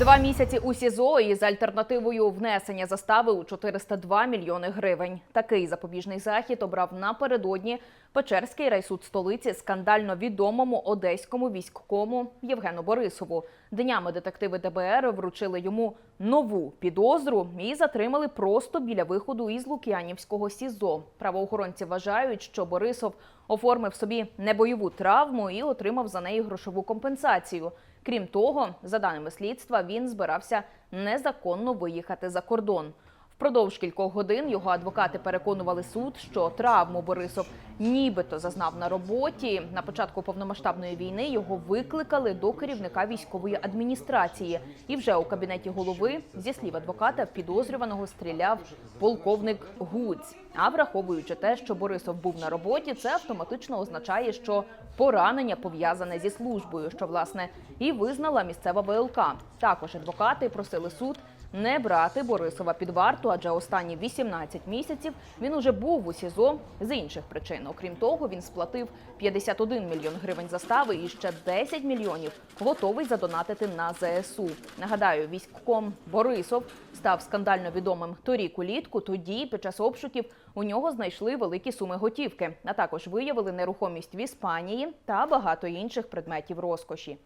Два місяці у СІЗО із альтернативою внесення застави у 402 мільйони гривень. Такий запобіжний захід обрав напередодні Печерський райсуд столиці скандально відомому одеському військовому Євгену Борисову. Днями детективи ДБР вручили йому нову підозру і затримали просто біля виходу із Лук'янівського СІЗО. Правоохоронці вважають, що Борисов оформив собі небойову травму і отримав за неї грошову компенсацію. Крім того, за даними слідства, він збирався незаконно виїхати за кордон. Впродовж кількох годин його адвокати переконували суд, що травму Борисов нібито зазнав на роботі. На початку повномасштабної війни його викликали до керівника військової адміністрації. І вже у кабінеті голови, зі слів адвоката, підозрюваного стріляв полковник Гуць. А враховуючи те, що Борисов був на роботі, це автоматично означає, що поранення пов'язане зі службою, що власне і визнала місцева ВЛК. Також адвокати просили суд не брати Борисова під варту, адже останні 18 місяців він уже був у СІЗО з інших причин. Окрім того, він сплатив 51 мільйон гривень застави і ще 10 мільйонів готовий задонатити на ЗСУ. Нагадаю, військком Борисов став скандально відомим торік улітку. Тоді під час обшуків у нього знайшли великі суми готівки, а також виявили нерухомість в Іспанії та багато інших предметів розкоші.